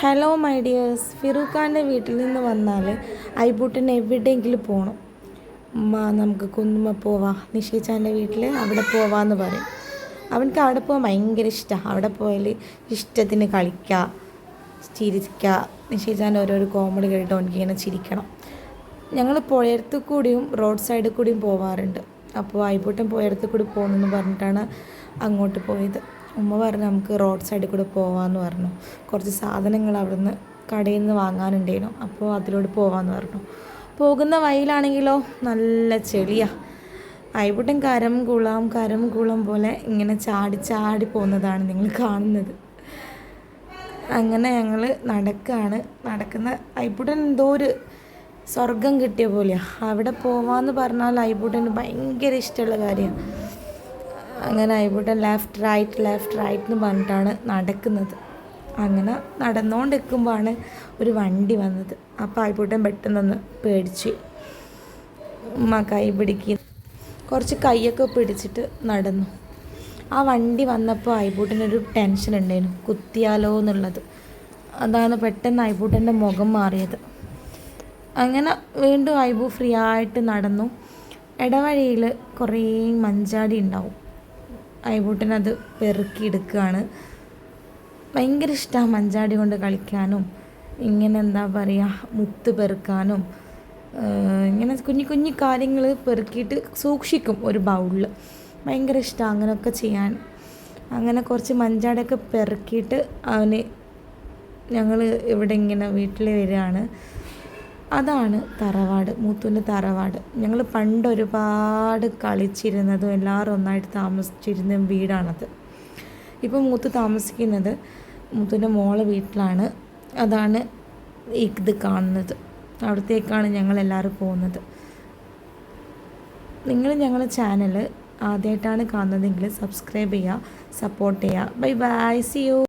Hello my dears ഫിറൂഖാന്റെ വീട്ടിൽ നിന്ന് വന്നാൽ ഐബൂട്ടിന് എവിടെയെങ്കിലും പോകണം ഉമ്മ നമുക്ക് കുന്നുമ്മ പോവാം. നിഷേച്ചാന്റെ വീട്ടിൽ അവിടെ പോവാന്ന് പറയും. അവനക്ക് അവിടെ പോകാൻ ഭയങ്കര ഇഷ്ടമാണ് അവിടെ പോയാൽ ഇഷ്ടത്തിന് കളിക്കുക ചിരിക്കുക നിഷേച്ചാന്റെ ഓരോരോ കോമഡി കേട്ടോ എനിക്കിങ്ങനെ ചിരിക്കണം. ഞങ്ങൾ പുഴയടുത്ത് കൂടിയും റോഡ് സൈഡിൽ കൂടിയും പോവാറുണ്ട്. അപ്പോൾ ഐബൂട്ടൻ പുഴയടുത്ത് കൂടി പോകുന്നെന്ന് പറഞ്ഞിട്ടാണ് അങ്ങോട്ട് പോയത്. ഉമ്മ പറഞ്ഞു നമുക്ക് റോഡ് സൈഡിൽ കൂടെ പോവാമെന്ന് പറഞ്ഞു. കുറച്ച് സാധനങ്ങൾ അവിടുന്ന് കടയിൽ നിന്ന് വാങ്ങാനുണ്ടേനു അപ്പോൾ അതിലൂടെ പോവാമെന്ന് പറഞ്ഞു. പോകുന്ന വഴിയിലാണെങ്കിലോ? നല്ല ചെളിയാ. ഐബുട്ടൻ കരം കുളം കരം കുളം പോലെ ഇങ്ങനെ ചാടി ചാടി പോകുന്നതാണ് നിങ്ങൾ കാണുന്നത്. അങ്ങനെ ഞങ്ങൾ നടക്കുകയാണ് നടക്കുന്ന ഐബുട്ടൻ എന്തോ ഒരു സ്വർഗം കിട്ടിയ പോലെയാണ് അവിടെ പോവാന്ന് പറഞ്ഞാൽ ഐബുട്ടന് ഭയങ്കര ഇഷ്ടമുള്ള കാര്യമാണ്. അങ്ങനെ ആയിക്കോട്ടെ ലെഫ്റ്റ് റൈറ്റ് ലെഫ്റ്റ് റൈറ്റ് എന്ന് പറഞ്ഞിട്ടാണ് നടക്കുന്നത്. അങ്ങനെ നടന്നുകൊണ്ടിരിക്കുമ്പോഴാണ് ഒരു വണ്ടി വന്നത്. അപ്പോൾ ഐബുട്ടൻ പെട്ടെന്നൊന്ന് പേടിച്ച് ഉമ്മ കൈ പിടിക്കുക കുറച്ച് കൈയൊക്കെ പിടിച്ചിട്ട് നടന്നു. ആ വണ്ടി വന്നപ്പോൾ ഐബൂട്ടനൊരു ടെൻഷൻ ഉണ്ടായിരുന്നു. കുത്തിയാലോ എന്നുള്ളത്. അതാണ് പെട്ടെന്ന് ഐബൂട്ടന്റെ മുഖം മാറിയത്. അങ്ങനെ വീണ്ടും ഐബു ഫ്രീ ആയിട്ട് നടന്നു. ഇടവഴിയിൽ കുറേ മഞ്ചാടി ഉണ്ടാവും. ഐബൂട്ടനത് പെറുക്കിയെടുക്കുകയാണ്. ഭയങ്കര ഇഷ്ടമാണ് മഞ്ചാടി കൊണ്ട് കളിക്കാനും ഇങ്ങനെ എന്താ പറയുക മുത്ത് പെറുക്കാനും ഇങ്ങനെ കുഞ്ഞു കുഞ്ഞു കാര്യങ്ങൾ പെറുക്കിയിട്ട് സൂക്ഷിക്കും ഒരു ബൗളിൽ. ഭയങ്കര ഇഷ്ടമാണ് അങ്ങനെയൊക്കെ ചെയ്യാൻ. അങ്ങനെ കുറച്ച് മഞ്ചാടൊക്കെ പെറുക്കിയിട്ട് അവന് ഞങ്ങൾ ഇവിടെ ഇങ്ങനെ വീട്ടിൽ വരികയാണ്. അതാണ് തറവാട് മൂത്തുന്റെ തറവാട്. ഞങ്ങൾ പണ്ട് ഒരുപാട് കളിച്ചിരുന്നതും എല്ലാവരും ഒന്നായിട്ട് താമസിച്ചിരുന്ന വീടാണത്. ഇപ്പോൾ മൂത്ത് താമസിക്കുന്നത് മൂത്തൂന്റെ മോളെ വീട്ടിലാണ്. അതാണ് ഇത് കാണുന്നത്. അവിടത്തേക്കാണ് ഞങ്ങൾ എല്ലാവരും പോകുന്നത്. നിങ്ങൾ ഞങ്ങളുടെ ചാനൽ ആദ്യമായിട്ടാണ് കാണുന്നതെങ്കിൽ സബ്സ്ക്രൈബ് ചെയ്യുക സപ്പോർട്ട് ചെയ്യുക. Bye bye. C U